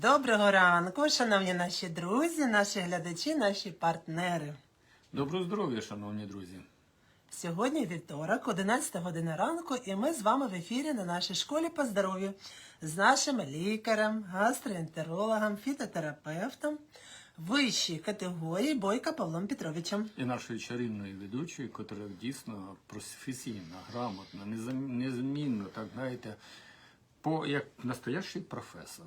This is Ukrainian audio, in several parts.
Доброго ранку, шановні наші друзі, наші глядачі, наші партнери. Доброго здоров'я, шановні друзі. Сьогодні вівторок, 11 година ранку, і ми з вами в ефірі на нашій школі по здоров'ю з нашим лікарем, гастроентерологом, фітотерапевтом вищої категорії Бойка Павлом Петровичем. І нашою чарівною ведучою, котра дійсно професійна, грамотна, незмінно, так знаєте, по як настоящий професор.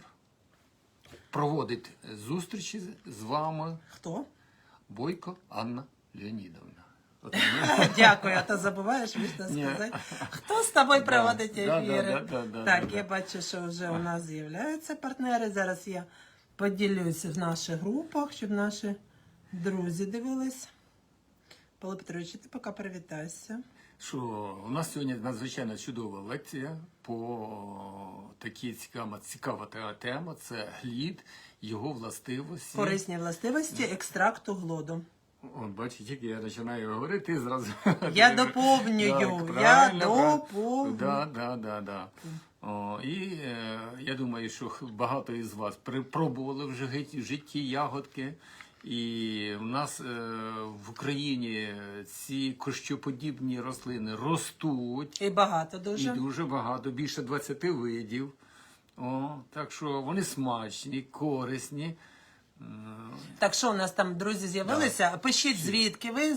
Проводить зустрічі з вами Хто? Бойко Анна Леонідовна. Дякую, а то забуваєш вічно сказати. Хто з тобою проводить ефіри? так, я бачу, що вже у нас з'являються партнери. Зараз я поділюся в наших групах, щоб наші друзі дивились. Павло Петрович, ти поки привітайся. Що у нас сьогодні надзвичайно чудова лекція по такій цікава, цікава тема. Це глід, його властивості. Корисні властивості екстракту глоду. От, бачите, тільки я починаю говорити, ти зразу. Я доповнюю, Так, я правильно. Да, да, да, да. О, і е, я думаю, що багато із вас припробували в житті ягодки. І в нас е, в Україні ці кощоподібні рослини ростуть. І багато І дуже. дуже багато, більше 20 видів. О, так що вони смачні, корисні. Так що у нас там друзі з'явилися? Пишіть звідки ви,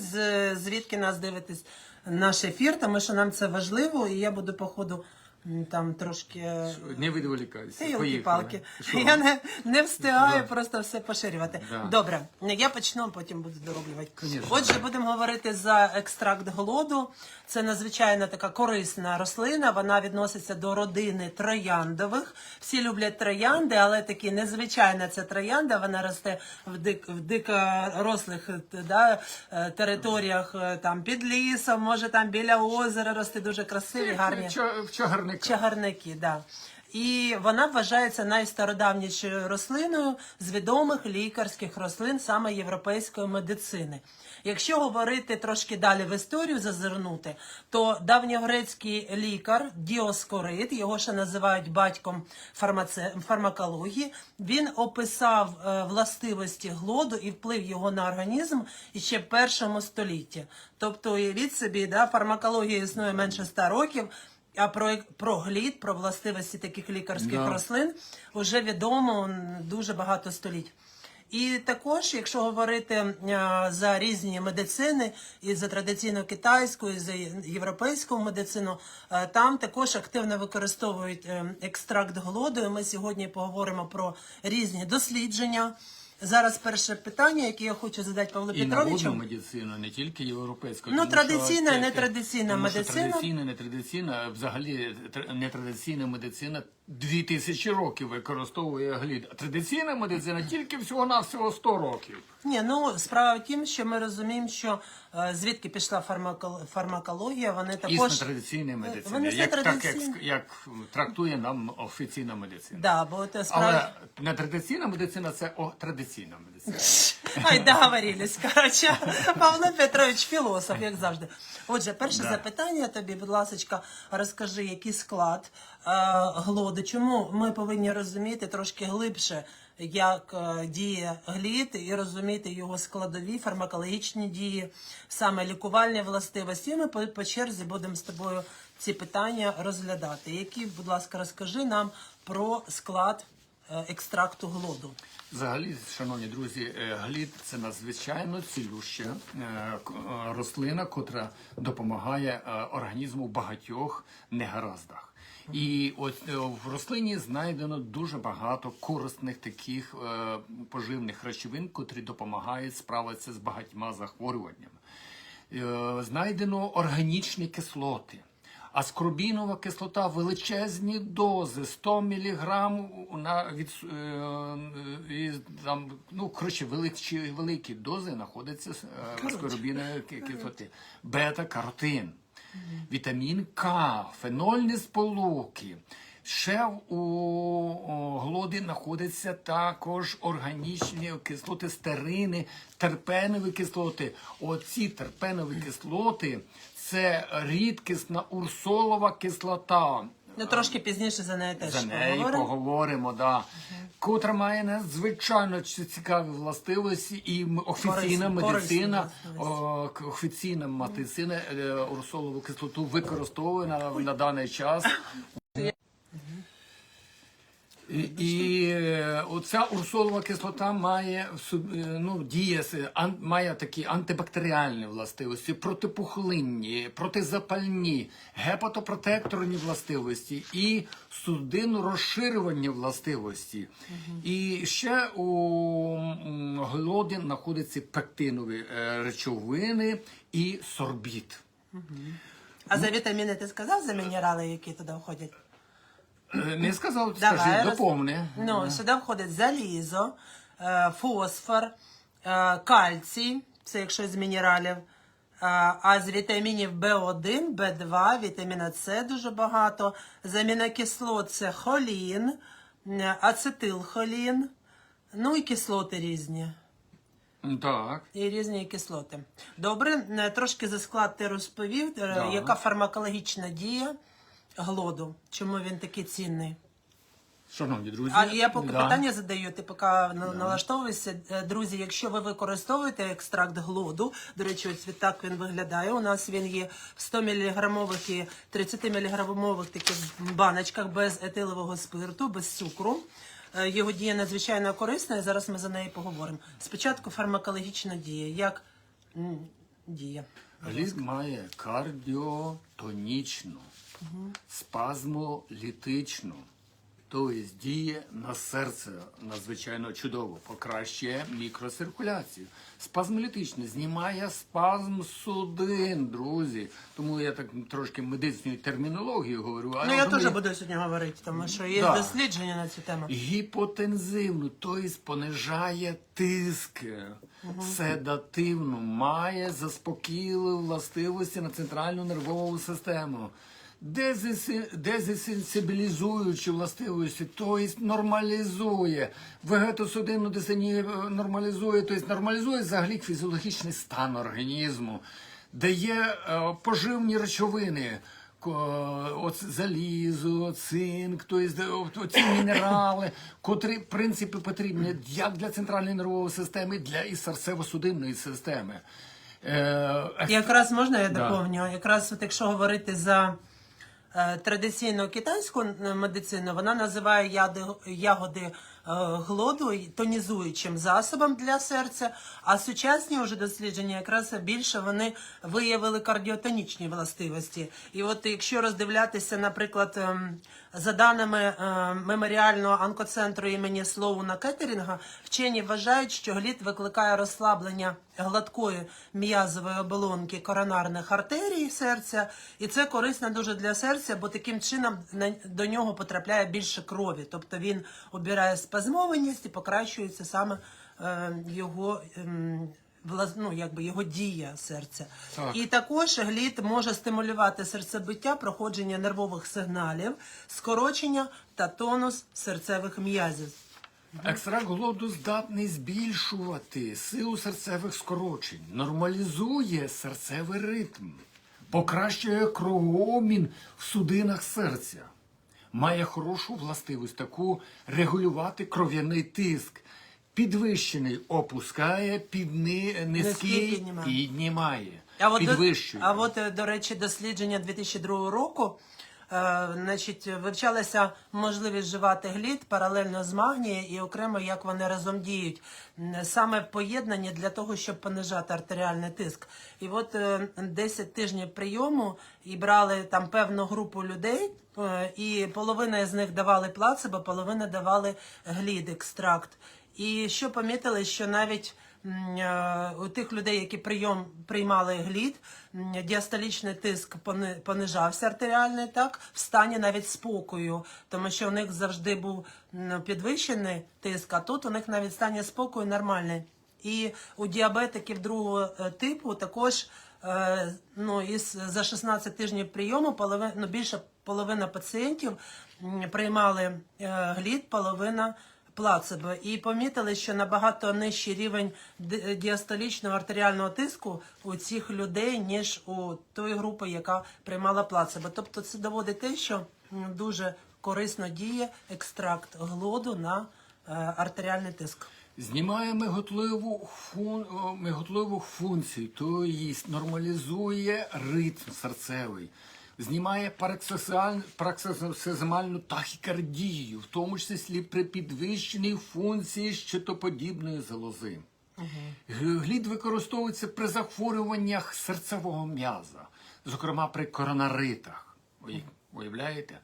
звідки нас дивитесь наш ефір, тому що нам це важливо, і я буду по ходу там трошки. Не відволікайся. Що? Я не, не встигаю Да. просто все поширювати. Да. Добре, я почну, а потім буду дороблювати. Конечно. Отже, будемо говорити за екстракт голоду. Це надзвичайно така корисна рослина. Вона відноситься до родини трояндових. Всі люблять троянди, але такі незвичайна це троянда. Вона росте в дик в дикорослих е, да, е, територіях е, там під лісом, може там біля озера рости дуже красиві, гарні. Ча- В. Чагарники, да. І вона вважається найстародавнішою рослиною з відомих лікарських рослин саме європейської медицини. Якщо говорити трошки далі в історію зазирнути, то давньогрецький лікар Діоскорид, його ще називають батьком фармаце... фармакології, він описав е, властивості глоду і вплив його на організм ще в першому столітті. Тобто, уявіть собі, да, фармакологія існує менше 100 років. А про, про глід, про властивості таких лікарських Да. рослин вже відомо дуже багато століть. І також, якщо говорити за різні медицини, і за традиційну китайську, і за європейську медицину, е, там також активно використовують е, екстракт голоду. І ми сьогодні поговоримо про різні дослідження. Зараз перше питання, яке я хочу задати Павлу І Петровичу. народну медицину, не тільки європейську. Ну, тому традиційна і нетрадиційна тому що медицина. Традиційна, нетрадиційна, взагалі тр- нетрадиційна медицина 2000 років використовує глід. А Традиційна медицина тільки всього-навсього 100 років. Ні, ну справа в тім, що ми розуміємо, що е, звідки пішла фармакол- фармакологія, вони Із також нетрадиційної медицини, вони з як, так, як, як трактує нам офіційна медицина. да, бо це справа. Але нетрадиційна медицина це о, традиційна медицина. Ай, договорились. Коротше, Павло Петрович філософ, як завжди. Отже, перше Да. запитання тобі, будь ласка, розкажи, який склад е, глоду, чому ми повинні розуміти трошки глибше, як е, діє глід, і розуміти його складові фармакологічні дії, саме лікувальні властивості. Ми по, черзі будемо з тобою ці питання розглядати. Які, будь ласка, розкажи нам про склад е, екстракту глоду. Взагалі, шановні друзі, глід це надзвичайно цілюща рослина, котра допомагає організму в багатьох негараздах. І от е, в рослині знайдено дуже багато корисних таких е, поживних речовин, котрі допомагають справитися з багатьма захворюваннями. Е, Знайдено органічні кислоти. Аскорбінова кислота величезні дози, 100 мг на від е, е, і там, ну коротше, великі, великі дози знаходяться е, аскорбінової кислоти. Бета-каротин, вітамін К, фенольні сполуки. Ще у глоді знаходяться також органічні кислоти, стерини, терпенові кислоти. Оці терпенові кислоти це рідкісна урсолова кислота. Ну, трошки пізніше за неї теж За неї поговоримо. поговоримо, да. котра має надзвичайно цікаві властивості, і офіційна Корисні- медицина, о, офіційна медицина е, урсолову кислоту використовує на, на даний час. І, е, оця урсолова кислота має е, ну, діє, має такі антибактеріальні властивості, протипухлинні, протизапальні, гепатопротекторні властивості і судинно-розширювальні властивості. І ще у глоді знаходяться пектинові е, речовини і сорбіт. А за вітаміни ти сказав за мінерали, які туди входять? Е, Не сказав, Давай, скажи, роз- доповни. Ну, сюди входить залізо, е, фосфор, е, кальцій, це якщо з мінералів. Е, А з вітамінів В1, В2, вітаміна С дуже багато. З амінокислот це холін, е, ацетилхолін, ну і кислоти різні. Так. І різні кислоти. Добре, е, трошки за склад ти розповів, е, Да. яка фармакологічна дія глоду, чому він такий цінний. Шановні друзі, А я поки да. питання задаю, ти поки на- налаштовуєшся. Е, Друзі, якщо ви використовуєте екстракт глоду, до речі, ось відтак він виглядає. У нас він є в 100 мг і 30 мг таких баночках без етилового спирту, без цукру. Е, Його дія надзвичайно корисна, і зараз ми за неї поговоримо. Спочатку фармакологічна дія. Як дія? Глід має кардіотонічну, спазмолітичну, тобто діє на серце надзвичайно чудово, покращує мікроциркуляцію. Спазмолітичне знімає спазм судин, друзі. Тому я так трошки медичною термінологією говорю. а Ну я теж буду сьогодні говорити, тому що є Да. дослідження на цю тему. Гіпотензивну, тобто понижає тиск, седативну, має заспокійливі властивості на центральну нервову систему. Дезесенсибілізуючі властивості, тобто нормалізує, вегетосудинну дисонію е, нормалізує, тобто нормалізує взагалі фізіологічний стан організму, дає е, поживні речовини, ко- залізо, цинк, тобто ці мінерали, котрі в принципі потрібні як для центральної нервової системи, для і серцево-судинної системи. Е, Якраз можна я Да. доповню? Якраз от якщо говорити за традиційну китайську е, медицину, вона називає ягоди е, глоду тонізуючим засобом для серця, а сучасні вже дослідження якраз більше вони виявили кардіотонічні властивості. І от якщо роздивлятися, наприклад, ем, за даними е, меморіального онкоцентру імені Слоуна Кеттерінга, вчені вважають, що глід викликає розслаблення гладкої м'язової оболонки коронарних артерій серця, і це корисно дуже для серця, бо таким чином до нього потрапляє більше крові. Тобто він обирає спазмованість і покращується саме е, його. ем, Ну, якби його дія серця. Так. І також глід може стимулювати серцебиття, проходження нервових сигналів, скорочення та тонус серцевих м'язів. Екстракт глоду здатний збільшувати силу серцевих скорочень, нормалізує серцевий ритм, покращує кровообмін в судинах серця, має хорошу властивість таку регулювати кров'яний тиск. Підвищений опускає, підни, низький піднімає. піднімає, А от, підвищує. а от, е, до речі, дослідження 2002 року значить, вивчалася можливість вживати глід паралельно з магнією і окремо, як вони разом діють, саме в поєднанні для того, щоб понижати артеріальний тиск. І от е, 10 тижнів прийому і брали там певну групу людей, е, і половина з них давали плацебо, половина давали глід, екстракт. І що помітили, що навіть е, у тих людей, які прийом приймали глід, діастолічний тиск пони- понижався артеріальний, так в стані навіть спокою, тому що у них завжди був підвищений тиск, а тут у них навіть стані спокою нормальний. І у діабетиків другого е, типу також е, ну, із, за 16 тижнів прийому половина, ну, більше половина пацієнтів приймали е, глід, половина плацебо і помітили, що набагато нижчий рівень ди- діастолічного артеріального тиску у цих людей, ніж у тої групи, яка приймала плацебо. Тобто це доводить те, що дуже корисно діє екстракт глоду на е, артеріальний тиск. Знімає миготливу, фун... миготливу функцію, то їсть, нормалізує ритм серцевий, знімає параксизмальну тахікардію, в тому числі при підвищеній функції щитоподібної залози. Г- Глід використовується при захворюваннях серцевого м'яза, зокрема при коронаритах. Ой, Уявляєте?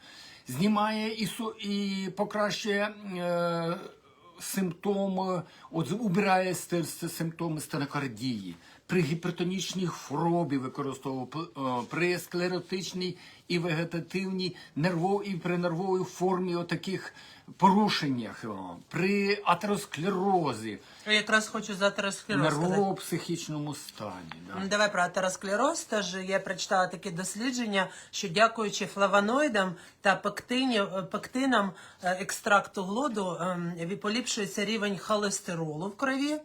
Знімає і, і покращує е, симптоми, от убирає симптоми стенокардії. При гіпертонічній хворобі використовує п- е, при склеротичній і вегетативній нервов, і при нервовій формі отаких порушеннях, при атеросклерозі, Я якраз хочу за атеросклероз нервово-психічному стані. Да. Давай про атеросклероз. Теж я прочитала такі дослідження, що дякуючи флавоноїдам та пектині, пектинам е, екстракту глоду ем, поліпшується рівень холестеролу в крові.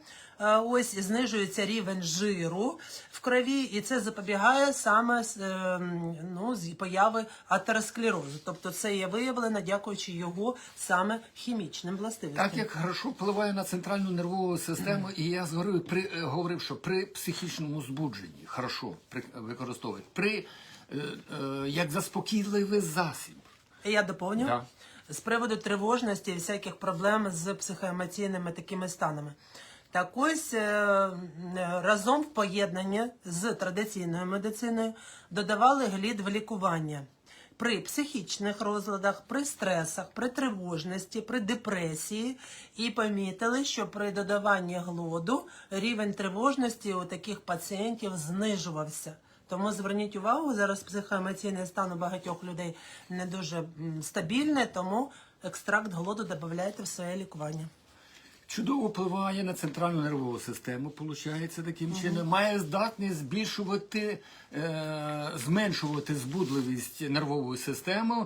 Е, Ось знижується рівень жиру в крові, і це запобігає саме з, ем, ну, з появи атеросклерозу. Тобто це є виявлено дякуючи його саме хімічним властивостям. Так як хорошо впливає на центральну нервову систему, і я говорив, при, е, говорив, що при психічному збудженні хорошо при, використовують, при е, е, як заспокійливий засіб. Я доповню Да. з приводу тривожності і всяких проблем з психоемоційними такими станами. Так ось е, разом в поєднанні з традиційною медициною додавали глід в лікування. При психічних розладах, при стресах, при тривожності, при депресії і помітили, що при додаванні глоду рівень тривожності у таких пацієнтів знижувався. Тому зверніть увагу, зараз психоемоційний стан у багатьох людей не дуже стабільний, тому екстракт голоду додавайте в своє лікування. Чудово впливає на центральну нервову систему, виходить таким чином. Має здатність збільшувати, е, зменшувати збудливість нервової системи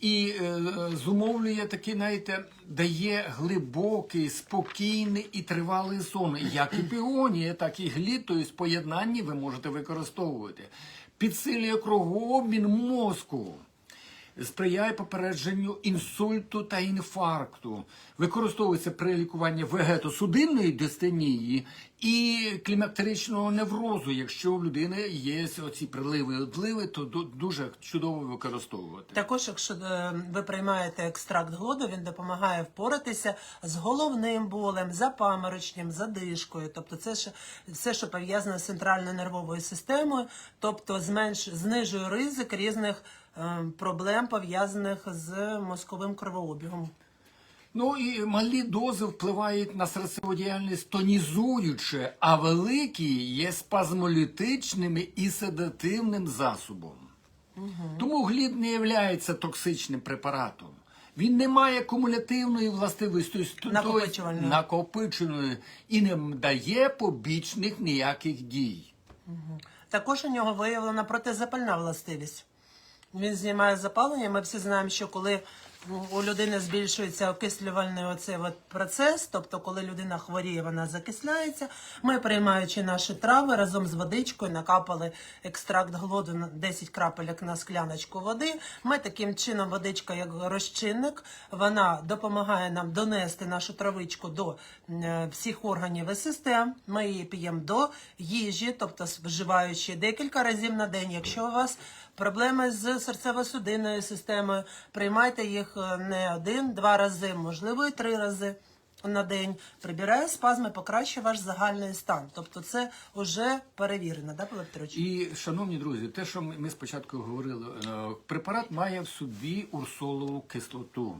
і е, зумовлює такий, знаєте, дає глибокий, спокійний і тривалий сон. Як і піонія, так і глід, тобто в поєднанні ви можете використовувати. Підсилює кровообмін мозку сприяє попередженню інсульту та інфаркту, використовується при лікуванні вегетосудинної дистонії і клімактеричного неврозу. Якщо в людини є оці приливи і odливи, то ду- дуже чудово використовувати. Також, якщо е, ви приймаєте екстракт глоду, він допомагає впоратися з головним болем, запамороченням, задишкою. Тобто, це ж все, що пов'язане з центральною нервовою системою, тобто зменш знижує ризик різних проблем пов'язаних з мозковим кровообігом. Ну і малі дози впливають на серцеву діяльність тонізуюче, а великі є спазмолітичними і седативним засобом. Тому глід не є токсичним препаратом. Він не має кумулятивної властивості, тобто Накопичувальної. накопиченої і не дає побічних ніяких дій. Також у нього виявлена протизапальна властивість. Він знімає запалення. Ми всі знаємо, що коли у людини збільшується окислювальний оцей от процес, тобто коли людина хворіє, вона закисляється. Ми, приймаючи наші трави разом з водичкою, накапали екстракт глоду на 10 крапелек на скляночку води. Ми таким чином, водичка як розчинник, вона допомагає нам донести нашу травичку до е, всіх органів і систем. Ми її п'ємо до їжі, тобто вживаючи декілька разів на день. Якщо у вас проблеми з серцево-судинною системою, приймайте їх е, не один-два рази, можливо, і три рази. На день прибирає спазми, покращує ваш загальний стан. Тобто це вже перевірено, да, Павло? І, шановні друзі, те, що ми спочатку говорили, е, препарат має в собі урсолову кислоту.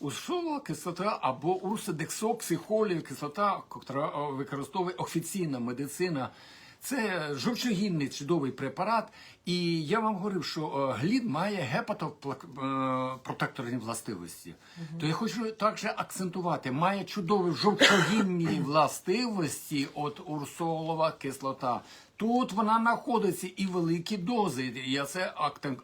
Урсолова кислота або урсодексоксихолів кислота, яка е, використовує офіційна медицина. Це жовчогінний чудовий препарат. І я вам говорив, що е, глід має гепатопротекторні властивості. То я хочу також акцентувати, має чудові жовчогінні властивості от урсолова кислота. Тут вона знаходиться і великі дози. Я це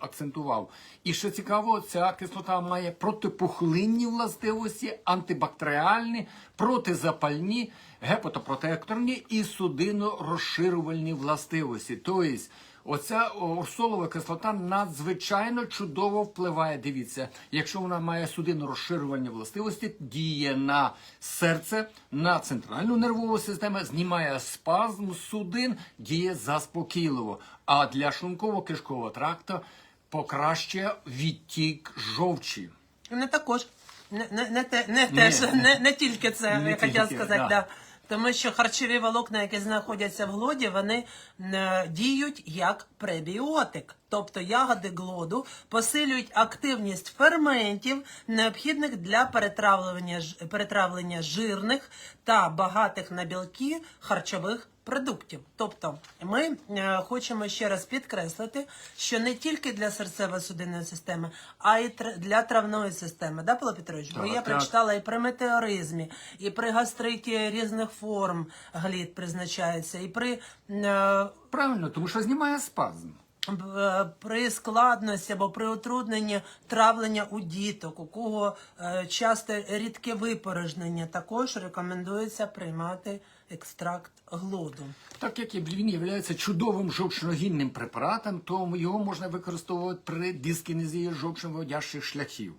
акцентував. І що цікаво, ця кислота має протипухлинні властивості, антибактеріальні, протизапальні, гепатопротекторні і судинно-розширювальні властивості. Тобто, Оця орсолова кислота надзвичайно чудово впливає. Дивіться, якщо вона має судинно розширювальні властивості, діє на серце, на центральну нервову систему, знімає спазм судин, діє заспокійливо. А для шлунково-кишкового тракту покращує відтік жовчі. Не також. Не, не, не, те, не, теж, не, не тільки це, Не я хотіла сказати, да. да. Тому що харчові волокна, які знаходяться в глоді, вони е, діють як пребіотик. Тобто ягоди глоду посилюють активність ферментів, необхідних для перетравлення, перетравлення жирних та багатих на білки харчових продуктів. Тобто ми е, хочемо ще раз підкреслити, що не тільки для серцево-судинної системи, а й для травної системи. Да, Павло Петрович? Бо Так, я так. прочитала і при метеоризмі, і при гастриті різних форм глід призначається, і при, е, Правильно, тому що знімає спазм. е, при складності або при утрудненні травлення у діток, у кого часто рідке випорожнення, також рекомендується приймати екстракт глоду. Так як він є чудовим жовчногінним препаратом, то його можна використовувати при дискінезії жовчноводящих шляхів.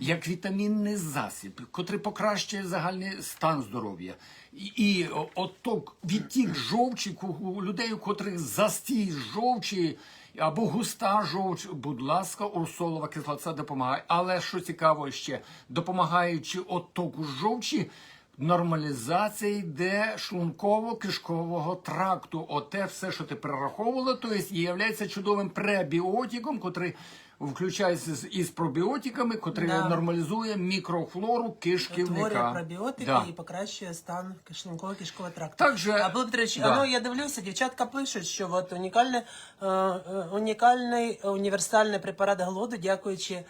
Як вітамінний засіб, котрий покращує загальний стан здоров'я. І, і о- оток, відтік жовчі у людей, у котрих застій жовчі або густа жовч, будь ласка, урсолова кислота допомагає. Але що цікаво ще, допомагаючи оттоку жовчі, нормалізація йде шлунково-кишкового тракту. Оте все, що ти перераховувала, то є, чудовим пребіотиком, котрий включається із пробіотиками, котрий Да. нормалізує мікрофлору кишківника. Утворює пробіотики Да. і покращує стан шлунково-кишкового тракту. Так же- а Петрович, Да. ну я дивлюся, дівчатка пишуть, що от е, е, унікальний е, універсальний препарат голоду, дякуючи.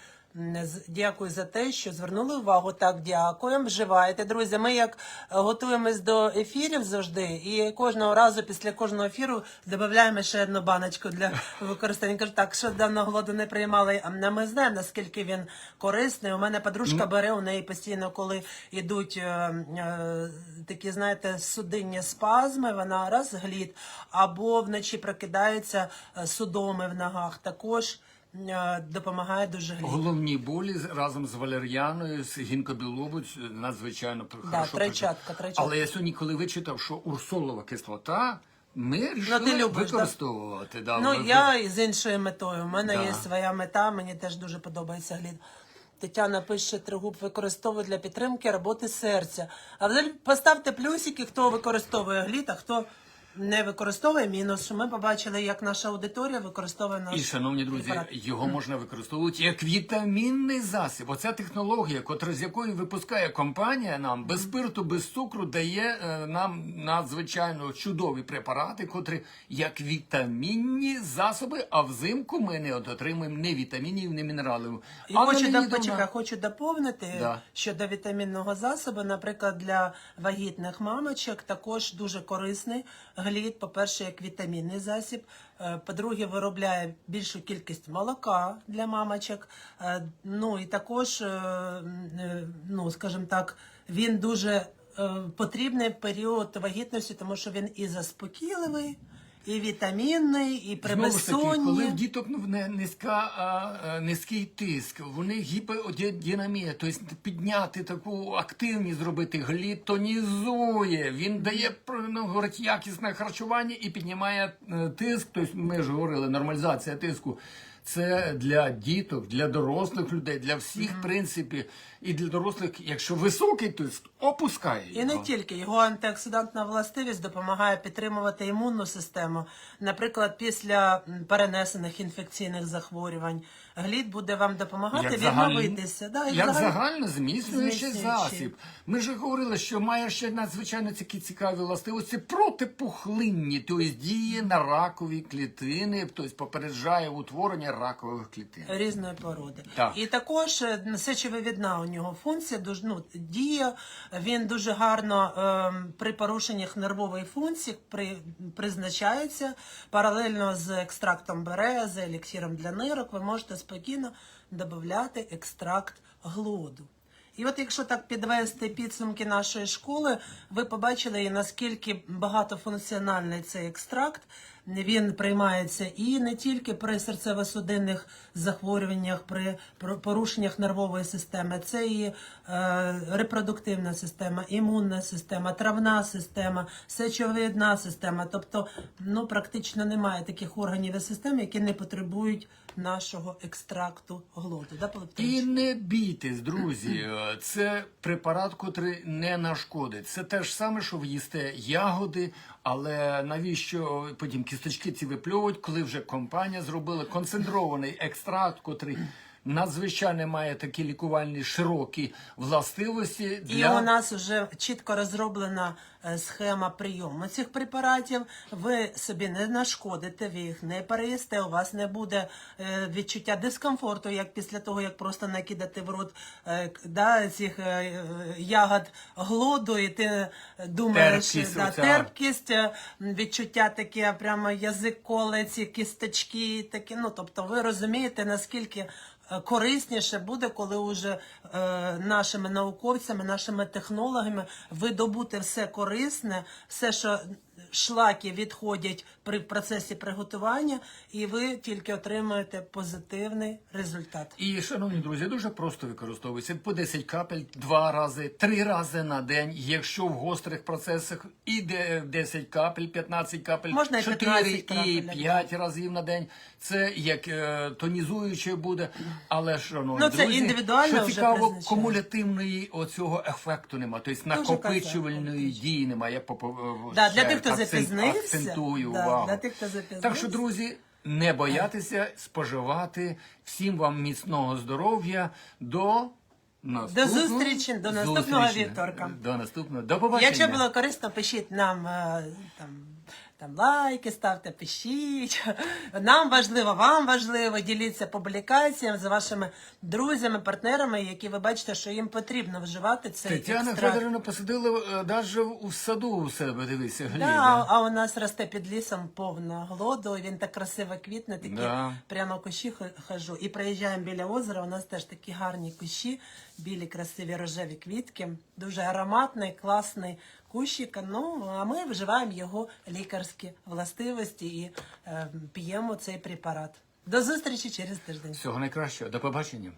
Дякую за те, що звернули увагу. Так, дякуємо. Вживайте, друзі. Ми як е, готуємось до ефірів завжди, і кожного разу після кожного ефіру додаємо ще одну баночку для використання. Кажу, так, що давно голоду не приймали. А ми знаємо, наскільки він корисний. У мене подружка бере у неї постійно, коли йдуть е, е, такі, знаєте, судинні спазми, вона раз глід, або вночі прокидається е, судоми в ногах. Також допомагає дуже глід. Головні болі разом з валер'яною, з гінкобілобу надзвичайно хорошо. тройчатка, працює. тройчатка. Але я сьогодні, коли вичитав, що урсолова кислота, ми вирішили Ну, любиш, використовувати. Да, Ну, я з іншою метою. У мене Да. є своя мета, мені теж дуже подобається глід. Тетяна пише, тригуб використовує для підтримки роботи серця. А взагалі поставте плюсики, хто використовує глід, а хто не використовує мінус. Ми побачили, як наша аудиторія використовує наш І, шановні друзі, препарат. його можна використовувати як вітамінний засіб. Оця технологія, котра з якої випускає компанія нам без спирту, без цукру, дає е, нам надзвичайно чудові препарати, котрі як вітамінні засоби, а взимку ми не отримуємо ні вітамінів, ні мінералів. І Але хочу, доп... почекай, хочу доповнити Да. щодо вітамінного засобу. Наприклад, для вагітних мамочок також дуже корисний глід. По-перше, як вітамінний засіб. Е, По-друге, виробляє більшу кількість молока для мамочок. Е, Ну і також, е, ну скажімо так, він дуже потрібний період вагітності, тому що він і заспокійливий, і вітамінний, і при Знову ж таки, коли безсонні. в діток ну, не- низька, а, а, низький тиск, вони гіподинамія, тобто підняти таку активність зробити, глітонізує, він дає ну, говорить, якісне харчування і піднімає е, тиск. Тобто ми ж говорили, нормалізація тиску. Це для діток, для дорослих людей, для всіх, в принципі, і для дорослих, якщо високий тиск, опускає І не тільки. Його антиоксидантна властивість допомагає підтримувати імунну систему. Наприклад, після перенесених інфекційних захворювань глід буде вам допомагати відновитися. Да, як взагалі- загально зміцнюючий засіб. Ми ж говорили, що має ще надзвичайно такі цікаві властивості протипухлинні, тобто діє на ракові клітини, тобто попереджає утворення ракових клітин. Різної породи. Так. І також е, сечовивідна у нього функція, дуже ну, діє. Він дуже гарно ем, при порушеннях нервової функції при, призначається паралельно з екстрактом бере, з еліксіром для нирок. Ви можете спокійно додати екстракт глоду. І от якщо так підвести підсумки нашої школи, ви побачили, наскільки багатофункціональний цей екстракт. Він приймається і не тільки при серцево-судинних захворюваннях, при порушеннях нервової системи, це і е, репродуктивна система, імунна система, травна система, сечовидна система. Тобто, ну практично немає таких органів і систем, які не потребують нашого екстракту глоду. Да, І не бійтесь, друзі. Це препарат, котрий не нашкодить. Це те ж саме, що ви їсте ягоди, але навіщо потім кісточки ці випльовують, коли вже компанія зробила концентрований екстракт, котрий надзвичайно має такі лікувальні широкі властивості І у нас вже чітко розроблена е, схема прийому цих препаратів. Ви собі не нашкодите, ви їх не переїсте, у вас не буде е, відчуття дискомфорту, як після того, як просто накидати в рот е, да, цих ягод глоду, і ти думаєш, Терпкість да, терпкість, відчуття таке, прямо язик коле, ці кісточки, такі. Ну, тобто ви розумієте, наскільки корисніше буде, коли уже е, нашими науковцями, нашими технологами видобути все корисне, все, що шлаки відходять при процесі приготування, і ви тільки отримуєте позитивний результат. І, шановні друзі, дуже просто використовується по 10 капель два рази, три рази на день. Якщо в гострих процесах іде 10 капель, 15 капель, Можна і 4 15 і капель, 5 разів на день. Це як е, тонізуюче буде. Але шановні Ну, це друзі, індивідуально що цікаво, призначає. кумулятивної оцього ефекту немає. Тобто накопичувальної дії немає. Я Да, для тих, хто акцент- запізнився, акцентую да, увагу. для тих, хто запізнився. Так що, друзі, не боятися споживати. Всім вам міцного здоров'я. До наступного зустрічі, до наступного зустрічі. вівторка. До наступного. До побачення. Якщо було корисно, пишіть нам е, там, там лайки, ставте, пишіть. Нам важливо, вам важливо, діліться публікаціями з вашими друзями, партнерами, які ви бачите, що їм потрібно вживати цей Тетяна. Федоровна посадила е, навіть у саду у себе, дивися, гліни. Да, а, а у нас росте під лісом повно глоду, він так красиво квітне, такі Да. прямо кущі хожу. І проїжджаємо біля озера, у нас теж такі гарні кущі, білі, красиві рожеві квітки. Дуже ароматний, класний кущик. Ну, а ми вживаємо його лікарські властивості і е, п'ємо цей препарат. До зустрічі через тиждень. Всього найкращого. До побачення.